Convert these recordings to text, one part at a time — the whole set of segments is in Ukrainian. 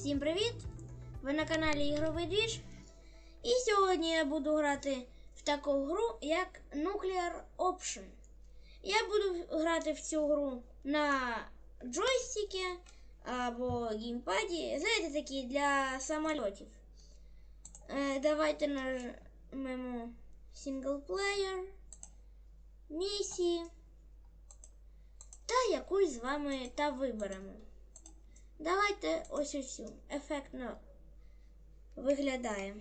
Всім привіт! Ви на каналі Ігровий Двіж. І сьогодні я буду грати в таку гру, як Nuclear Option. Я буду грати в цю гру на джойстикі або геймпаді. Знаєте, такі для самольотів. Е, давайте нажмемо синглплеєр, місії. Та якусь з вами та виберемо. Давайте ось усю. Ефектно виглядає.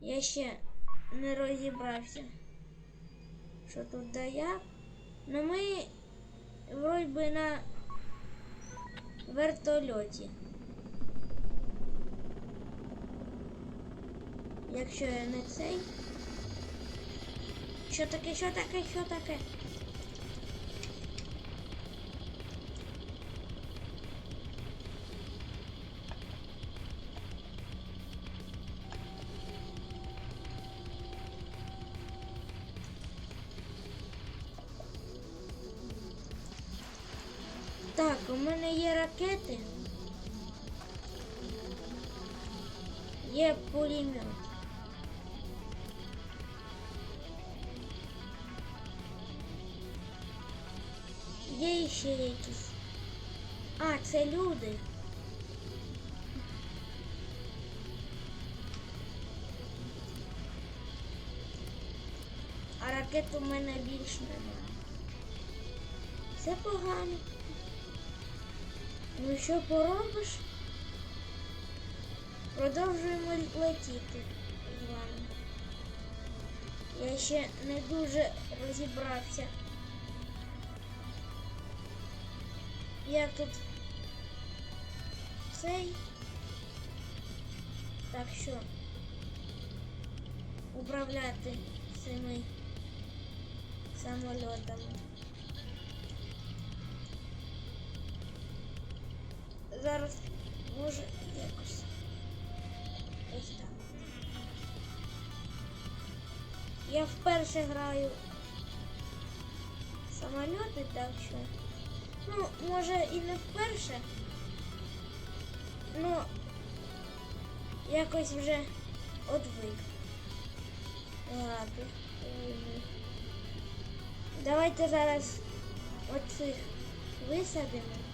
Я ще не розібрався, що тут да як. Ну ми вроді би на вертольоті. Якщо я не цей. Що таке, що таке, що таке? У мене є ракети. Є пулемет. Є ще якісь. А, це люди. А ракет у мене більш немає. Це погано. Ну що поробиш? Продовжуємо летіти з вами. Я ще не дуже розібрався. Як тут цей? Так що управляти цими самольотами. Зараз може якось ось так. Я вперше граю в самольоти, так що. Ну, може і не вперше. Ну якось вже одвик. Грати. Давайте зараз оцих висадимо.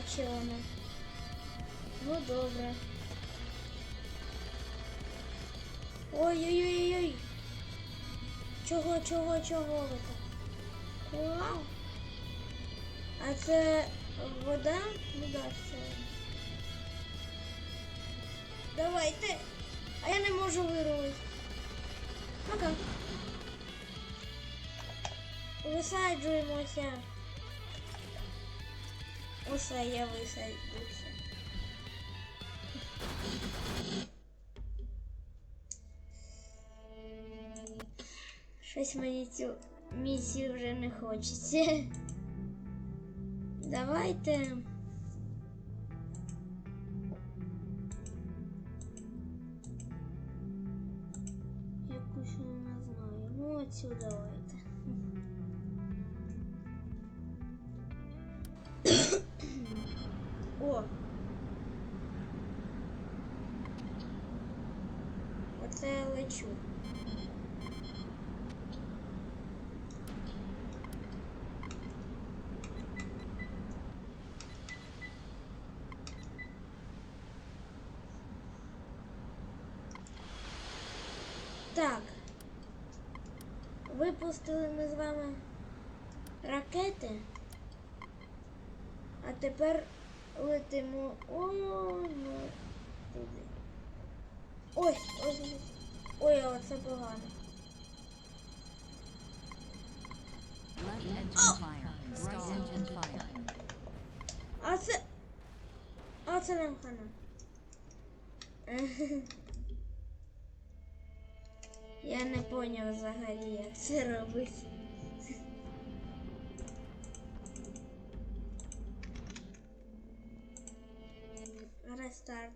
Не. Ну добре. Ой-ой-ой-ой. Чого, чого, чого ви так? Вау. А це вода? Ну да, це. Давайте. А я не можу вирвати. Пока. Висаджуємося. Усе я висадився. Щось мені цю місію вже не хочеться. Давайте. Оце я лечу. Так. Випустили ми з вами ракети. А тепер летимо о, ну. Ой. Ой, погано. Fire. Right engine fire. А це. А це нам хана. Я не поняв взагалі, як це робить. на старт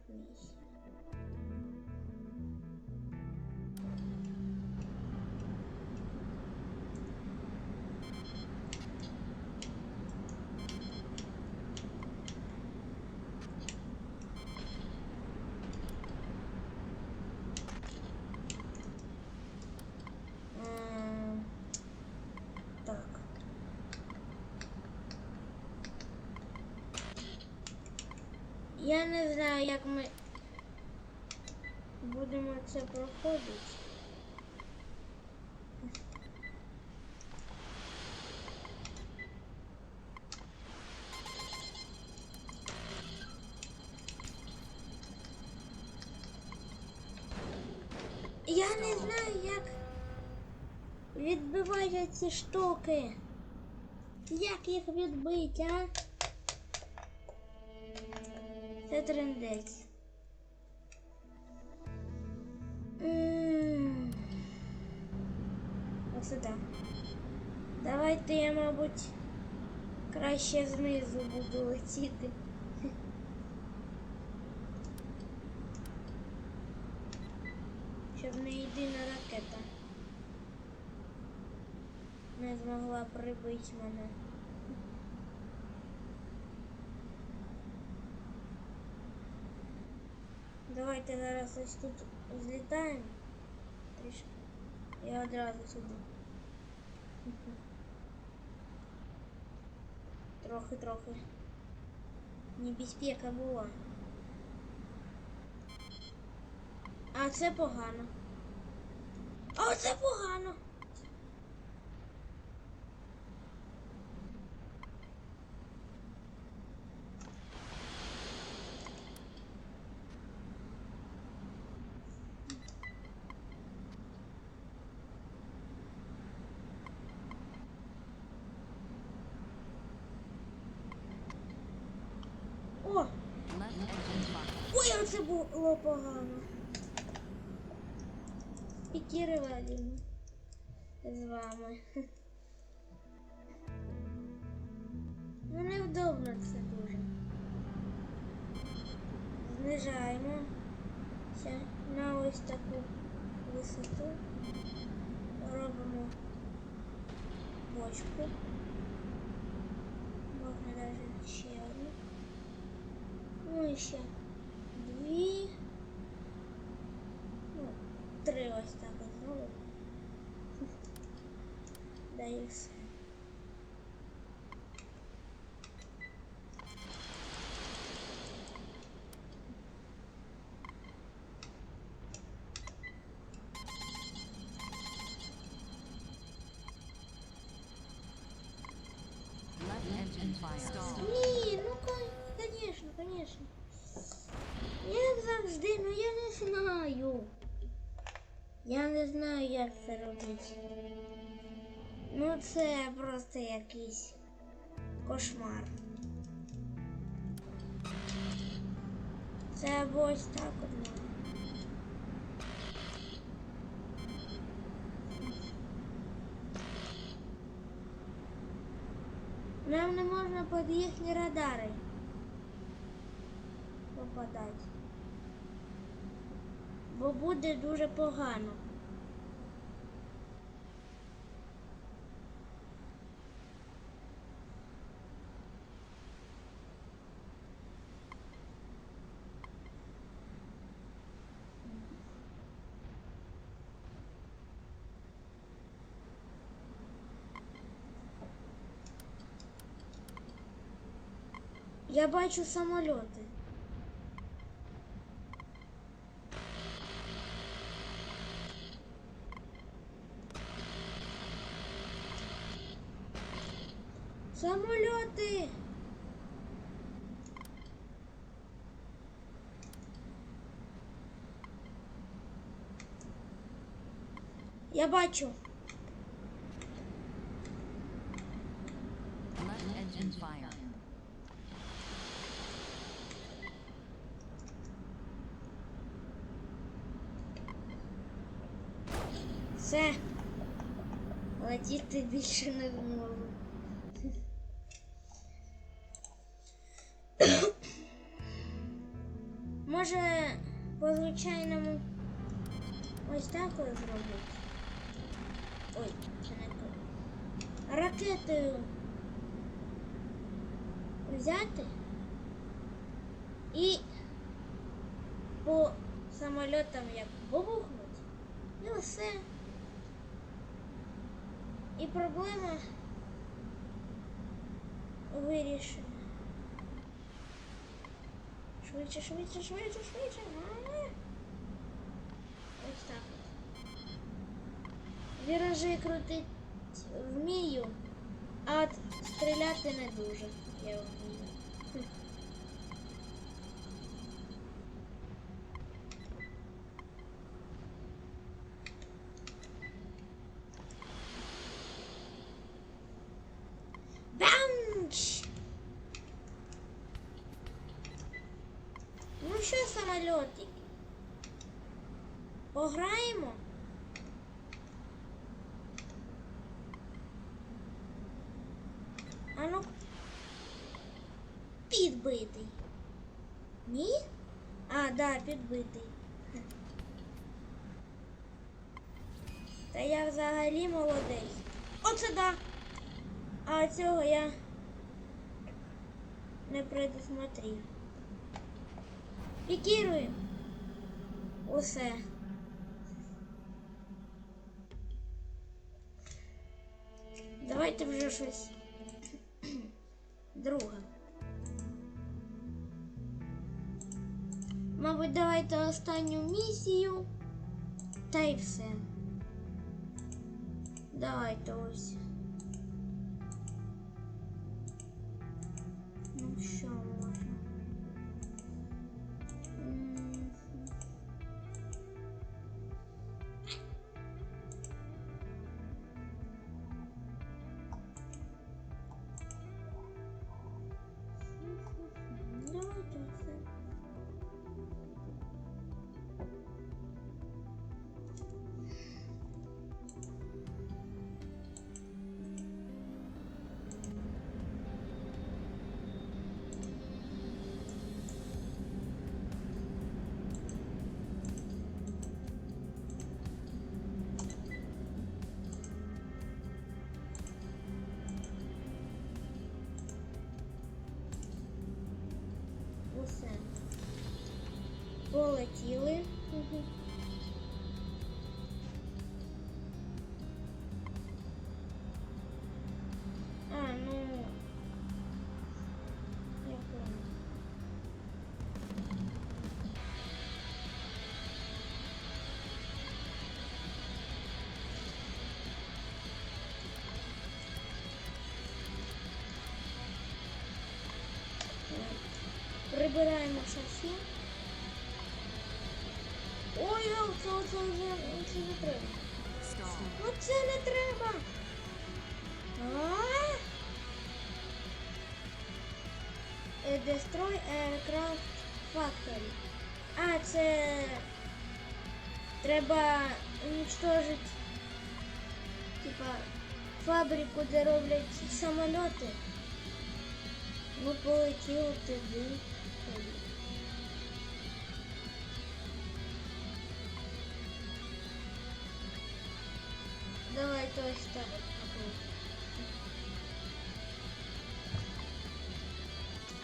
не знаю, як ми будемо це проходити. Я не знаю, як відбиваються ці штуки. Як їх відбити, а? Це трендець. Ось сюди. Давайте я, мабуть, краще знизу буду летіти. Щоб не єдина ракета не змогла прибити мене. Давайте зараз ось тут злітаємо. Трішки. Я одразу сюди. Трохи-трохи. Небезпека була. А це погано. А це погано. О! Left engine fired. Ой, оце було погано. Підірвали ми з вами. Ну невдобно це дуже. Знижаємося на ось таку висоту. Робимо бочку. Можна навіть ще одну. Ну і ще ось так от знову. Да і все. Ні, ну конечно, конечно. Як завжди, ну я не знаю. Я не знаю, як це робити. Ну це просто якийсь кошмар. Це або ось так от. Нам не можна під їхні радари попадати. Бо буде дуже погано. Я бачу самольоти. Самольоти. Я бачу. Все. Летіти більше не зможу. може по звичайному ось так зробити. Ой, це не то. Ракетою взяти і по самольотам як бабухнуть. І все. І проблема вирішена. Швидше, швидше, швидше, швидше. Ось так. Віражі крутить вмію, а стріляти не дуже. Я вмію. Бамч! Ну що, самольотик? Пограємо? А ну. Підбитий. Ні? А, да, підбитий. Та я взагалі молодець. Оце да. А цього я не предусмотрів. Пікіруємо. Усе. Давайте вже щось друге. Мабуть, давайте останню місію. Та й все. Давайте ось. Ну що Полетіли. Мгм. А, ну. Я понял. Прибираємо шасі. Це, це вже це не треба. Ну це не треба. А? Е, Destroy Aircraft Factory. А, це треба уничтожити типа фабрику, де роблять самольоти. Ну, полетіло туди. Так.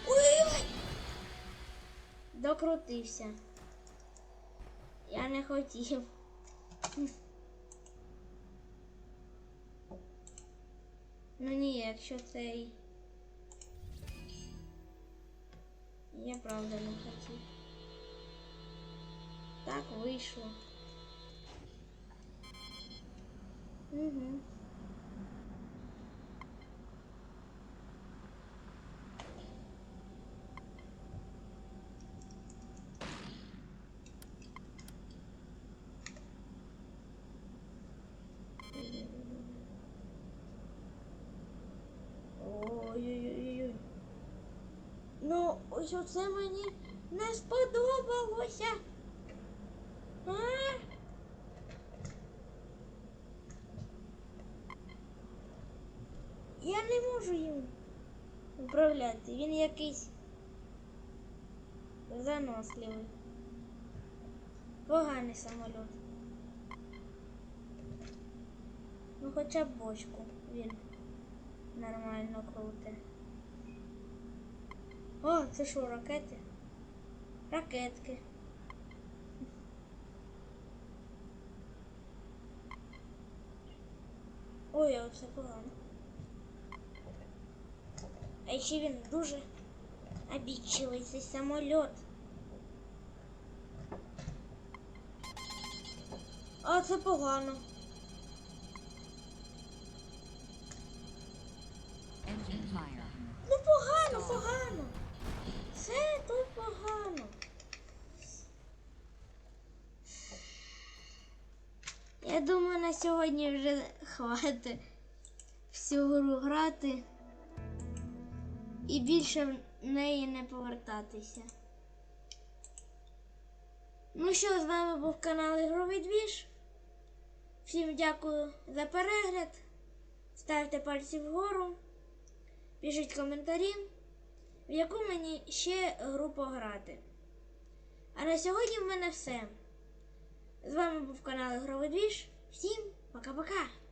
Ой-ой! Докрутився. Я не хотів. Ну ні, якщо цей. Я правда не хотів. Так вийшло. Угу. Ой-ой-ой. Ну, ось оце мені не сподобалося. А? Я не можу їм управляти. Він якийсь заносливий. Поганий самоліт. Ну хоча б бочку він нормально крути. О, це що, ракети? Ракетки. Ой, оце погано. А ще він дуже обідчивий цей самоліт. А це погано. Ну погано, погано. Це тут погано. Я думаю, на сьогодні вже хватить всю гру грати і більше в неї не повертатися. Ну що, з вами був канал Ігровий Двіж. Всім дякую за перегляд. Ставте пальці вгору. Пишіть коментарі, в яку мені ще гру пограти. А на сьогодні в мене все. З вами був канал Ігровий Двіж. Всім пока-пока!